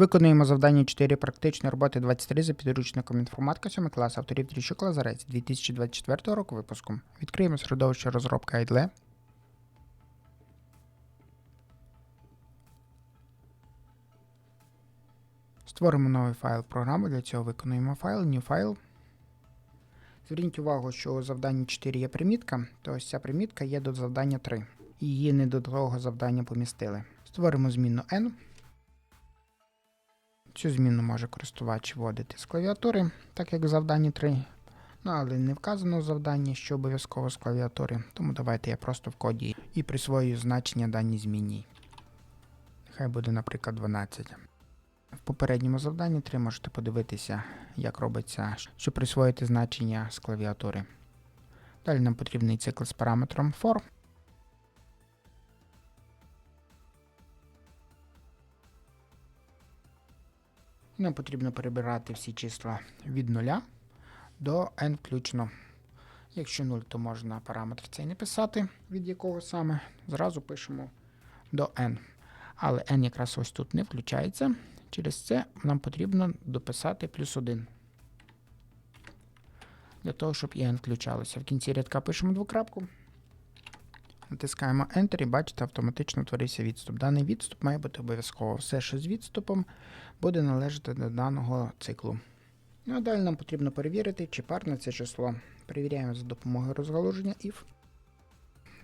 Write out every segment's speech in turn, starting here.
Виконуємо завдання 4 практичної роботи 23 за підручником інформатика 7 клас авторів Тріщук Лазарець 2024 року випуску. Відкриємо середовище розробка IDLE. Створимо новий файл програми. Для цього виконуємо файл, new file. Зверніть увагу, що у завданні 4 є примітка, то ось ця примітка є до завдання 3. Її не до того завдання помістили. Створимо змінну n. Цю зміну може користувач вводити з клавіатури, так як в завданні 3. Ну, але не вказано в завданні, що обов'язково з клавіатури. Тому давайте я просто в коді і присвоюю значення даній зміні. Нехай буде, наприклад, 12. В попередньому завданні 3 можете подивитися, як робиться, щоб присвоїти значення з клавіатури. Далі нам потрібний цикл з параметром for. Нам потрібно перебирати всі числа від 0 до n включно. Якщо 0, то можна параметр цей не писати, від якого саме. Зразу пишемо до n. Але n якраз ось тут не включається. Через це нам потрібно дописати плюс 1. Для того, щоб і n включалося. В кінці рядка пишемо двокрапку. Натискаємо Enter і бачите, автоматично творився відступ. Даний відступ має бути обов'язково. Все, що з відступом, буде належати до даного циклу. Ну а далі нам потрібно перевірити, чи парне це число. Перевіряємо за допомогою розгалуження if.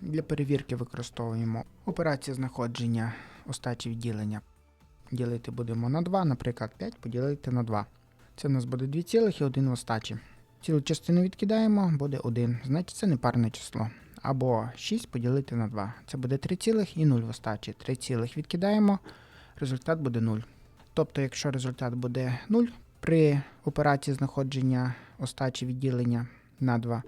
Для перевірки використовуємо операцію знаходження остачі відділення. Ділити будемо на 2, наприклад, 5 поділити на 2. Це в нас буде 2 цілих і 1 в остачі. Цілу частину відкидаємо, буде 1, значить це не парне число. Або 6 поділити на 2. Це буде 3 і 0 в остачі. 3 цілих відкидаємо, результат буде 0. Тобто, якщо результат буде 0 при операції знаходження остачі відділення на 2,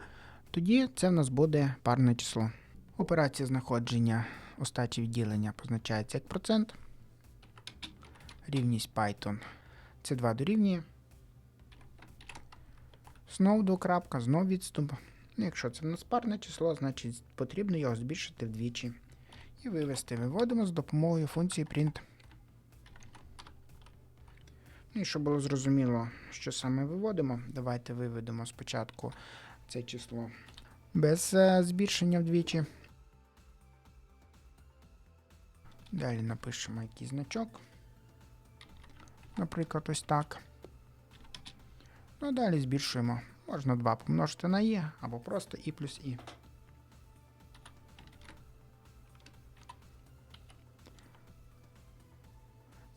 тоді це в нас буде парне число. Операція знаходження остачі відділення позначається як процент. Рівність Python. Це 2 дорівнює. Знов двокрапка, знов відступ. Ну, якщо це в нас парне число, значить потрібно його збільшити вдвічі. І вивести. Виводимо з допомогою функції print. Ну і щоб було зрозуміло, що саме виводимо, давайте виведемо спочатку це число без е, збільшення вдвічі. Далі напишемо якийсь значок. Наприклад, ось так. Ну, далі збільшуємо. Можна 2 помножити на є, або просто і плюс і.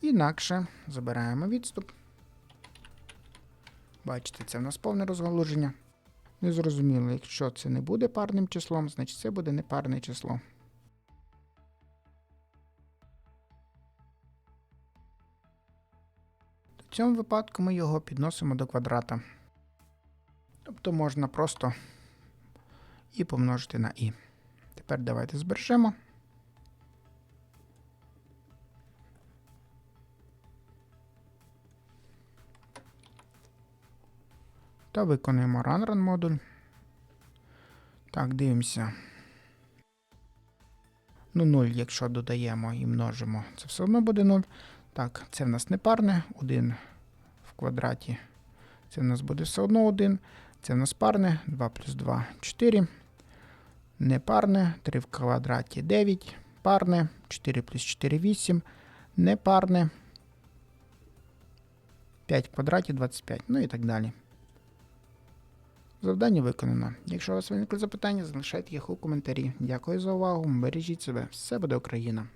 Інакше забираємо відступ. Бачите, це в нас повне розгалуження. Незрозуміло, якщо це не буде парним числом, значить це буде непарне число. В цьому випадку ми його підносимо до квадрата. Тобто можна просто і помножити на і. Тепер давайте збережемо. Та виконуємо run run модуль. Так, дивимося. Ну, 0, якщо додаємо і множимо, це все одно буде 0. Так, це в нас не парне, 1 в квадраті. Це в нас буде все одно 1. Це в нас парне, 2 плюс 2 4. Непарне, 3 в квадраті 9. Парне, 4 плюс 4 8. Непарне. 5 в квадраті 25. Ну і так далі. Завдання виконано. Якщо у вас виникли запитання, залишайте їх у коментарі. Дякую за увагу. Бережіть себе. Все буде Україна!